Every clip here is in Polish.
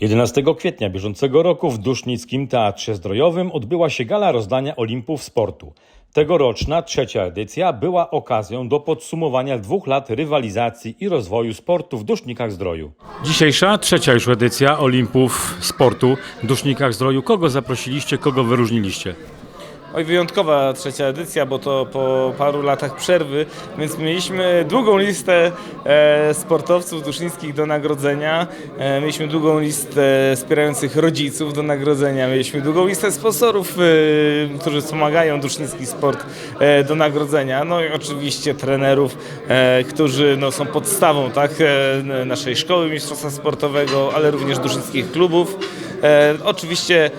11 kwietnia bieżącego roku w Dusznickim Teatrze Zdrojowym odbyła się gala rozdania Olimpów Sportu. Tegoroczna trzecia edycja była okazją do podsumowania dwóch lat rywalizacji i rozwoju sportu w Dusznikach Zdroju. Dzisiejsza trzecia już edycja Olimpów Sportu w Dusznikach Zdroju. Kogo zaprosiliście, kogo wyróżniliście? Oj, wyjątkowa trzecia edycja, bo to po paru latach przerwy, więc mieliśmy długą listę e, sportowców dusznickich do nagrodzenia, e, mieliśmy długą listę wspierających rodziców do nagrodzenia, mieliśmy długą listę sponsorów, e, którzy wspomagają dusznicki sport do nagrodzenia, no i oczywiście trenerów, którzy no, są podstawą tak, naszej szkoły mistrzostwa sportowego, ale również dusznickich klubów. E, oczywiście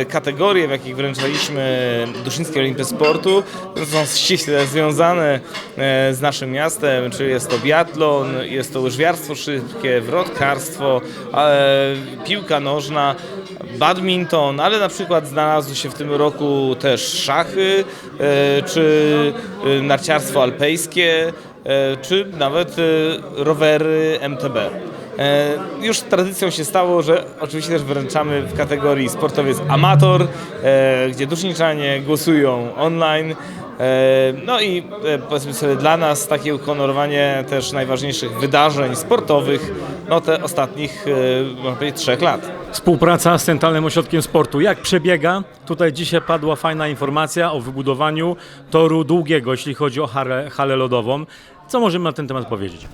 e, kategorie, w jakich wręczaliśmy Duszyńskie Olimpy Sportu, są ściśle związane e, z naszym miastem, czyli jest to biatlon, jest to łyżwiarstwo szybkie, wrotkarstwo, e, piłka nożna, badminton, ale na przykład znalazły się w tym roku też szachy, e, czy e, narciarstwo alpejskie, e, czy nawet e, rowery MTB. E, Już tradycją się stało, że oczywiście też wręczamy w kategorii sportowiec amator, e, gdzie duszniczanie głosują online. E, No i powiedzmy sobie dla nas takie uhonorowanie też najważniejszych wydarzeń sportowych no te ostatnich można powiedzieć trzech lat. Współpraca z Centralnym Ośrodkiem Sportu. Jak przebiega? Tutaj dzisiaj padła fajna informacja o wybudowaniu toru długiego, jeśli chodzi o halę, halę lodową. Co możemy na ten temat powiedzieć?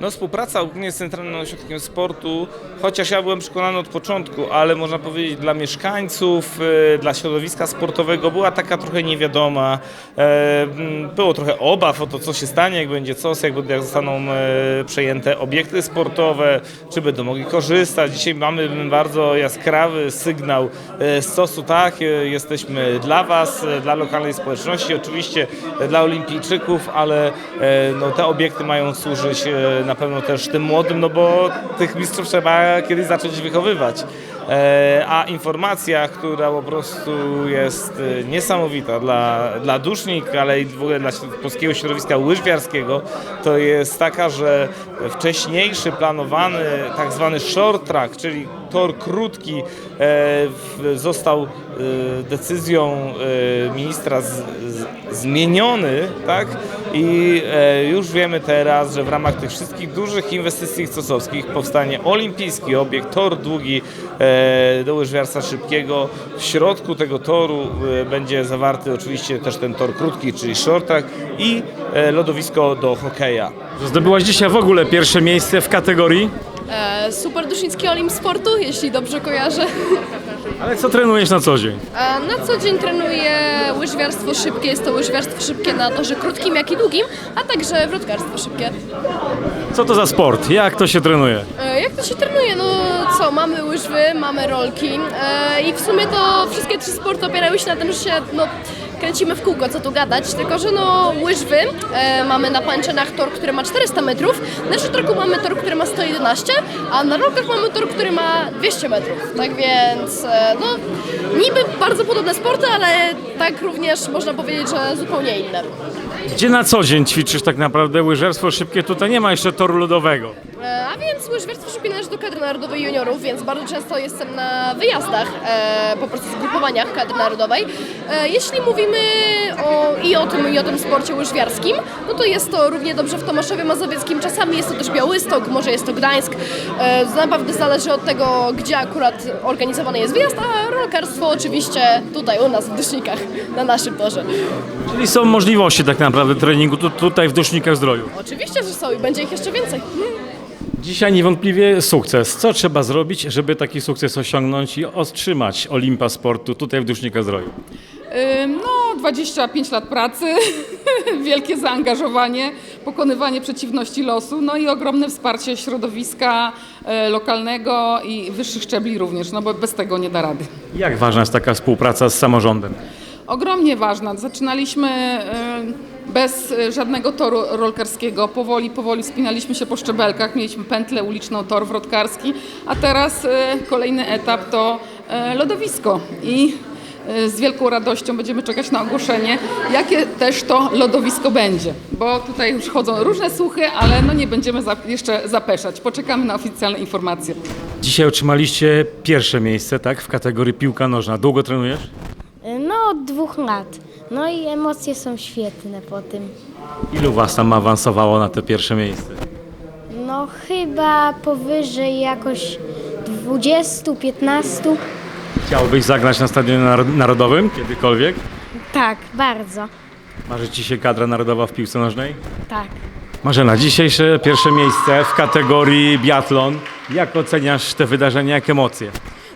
No współpraca ogólnie z Centralnym Ośrodkiem Sportu, chociaż ja byłem przekonany od początku, ale można powiedzieć dla mieszkańców, e, dla środowiska sportowego była taka trochę niewiadoma. E, m, Było trochę obaw o to, co się stanie, jak będzie COS, jak, jak zostaną e, przejęte obiekty sportowe, czy będą mogli korzystać. Dzisiaj mamy bardzo jaskrawy sygnał e, z COS-u, tak, jesteśmy dla Was, dla lokalnej społeczności, oczywiście dla olimpijczyków, ale no, te obiekty mają służyć na pewno też tym młodym, no bo tych mistrzów trzeba kiedyś zacząć wychowywać. E, A informacja, która po prostu jest e, niesamowita dla, dla dusznik, ale i w ogóle dla polskiego środowiska łyżwiarskiego, to jest taka, że wcześniejszy planowany tak zwany short track, czyli tor krótki, e, został decyzją ministra z, z, zmieniony, tak? I e, już wiemy teraz, że w ramach tych wszystkich dużych inwestycji stosowskich powstanie olimpijski obiekt, tor długi e, do łyżwiarstwa szybkiego. W środku tego toru e, będzie zawarty oczywiście też ten tor krótki, czyli short track i lodowisko do hokeja. Zdobyłaś dzisiaj w ogóle pierwsze miejsce w kategorii, E, Super Duszyński Olimp Sportu, jeśli dobrze kojarzę. ale co trenujesz na co dzień? E, Na co dzień trenuję łyżwiarstwo szybkie, jest to łyżwiarstwo szybkie na torze krótkim, jak i długim, a także wrotkarstwo szybkie. Co to za sport? Jak to się trenuje? E, Jak to się trenuje? No co, mamy łyżwy, mamy rolki e, i w sumie to wszystkie trzy sporty opierają się na tym, że się no, kręcimy w kółko, co tu gadać, tylko że no łyżwy e, mamy na pańczynach tor, który ma 400 metrów, na szutorku mamy tor, który ma 111, a na rolkach mamy tor, który ma 200 metrów, tak więc e, no niby bardzo podobne sporty, ale tak również można powiedzieć, że zupełnie inne. Gdzie na co dzień ćwiczysz tak naprawdę łyżerstwo szybkie? Tutaj nie ma jeszcze toru lodowego. E, A więc łyżwiarstwo szybkie należy do kadry narodowej juniorów, więc bardzo często jestem na wyjazdach, e, po prostu zgrupowaniach kadry narodowej. E, jeśli mówimy o, i o tym, i o tym sporcie łyżwiarskim, no to jest to równie dobrze w Tomaszowie Mazowieckim, czasami jest to też Białystok, może jest to Gdańsk. E, to naprawdę zależy od tego, gdzie akurat organizowany jest wyjazd, a rolkarstwo oczywiście tutaj u nas w Dysznikach, na naszym torze. Czyli są możliwości tak naprawdę treningu tu, tutaj w Dusznikach Zdroju. Oczywiście, że są i będzie ich jeszcze więcej. Dzisiaj niewątpliwie sukces. Co trzeba zrobić, żeby taki sukces osiągnąć i otrzymać Olimpa Sportu tutaj w Dusznikach Zdroju? Ym, No, 25 lat pracy, wielkie zaangażowanie, pokonywanie przeciwności losu, no i ogromne wsparcie środowiska e, lokalnego i wyższych szczebli również, no bo bez tego nie da rady. Jak ważna jest taka współpraca z samorządem? Ogromnie ważna. Zaczynaliśmy bez y, żadnego toru rolkarskiego. Powoli, powoli wspinaliśmy się po szczebelkach. Mieliśmy pętlę uliczną, tor wrotkarski, a teraz y, kolejny etap to y, lodowisko. I z wielką radością będziemy czekać na ogłoszenie, jakie też to lodowisko będzie. Bo tutaj już chodzą różne słuchy, ale no nie będziemy za, jeszcze zapeszać. Poczekamy na oficjalne informacje. Dzisiaj otrzymaliście pierwsze miejsce, tak, w kategorii piłka nożna. Długo trenujesz? No, od dwóch lat. No i emocje są świetne po tym. Ilu was tam awansowało na to pierwsze miejsce? No, chyba powyżej jakoś 20, 15. Chciałbyś zagrać na Stadionie Naro- Narodowym kiedykolwiek? Tak, bardzo. Marzy ci się kadra narodowa w piłce nożnej? Tak. Marzena, dzisiejsze pierwsze miejsce w kategorii biatlon. Jak oceniasz te wydarzenia, jak emocje?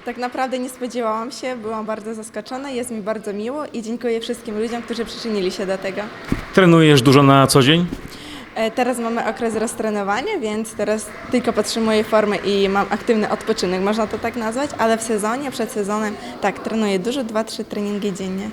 Tak naprawdę nie spodziewałam się, byłam bardzo zaskoczona, jest mi bardzo miło i dziękuję wszystkim ludziom, którzy przyczynili się do tego. Trenujesz dużo na co dzień? E, Teraz mamy okres roztrenowania, więc teraz tylko podtrzymuję formę i mam aktywny odpoczynek, można to tak nazwać, ale w sezonie, przed sezonem, tak, trenuję dużo, dwa, trzy treningi dziennie.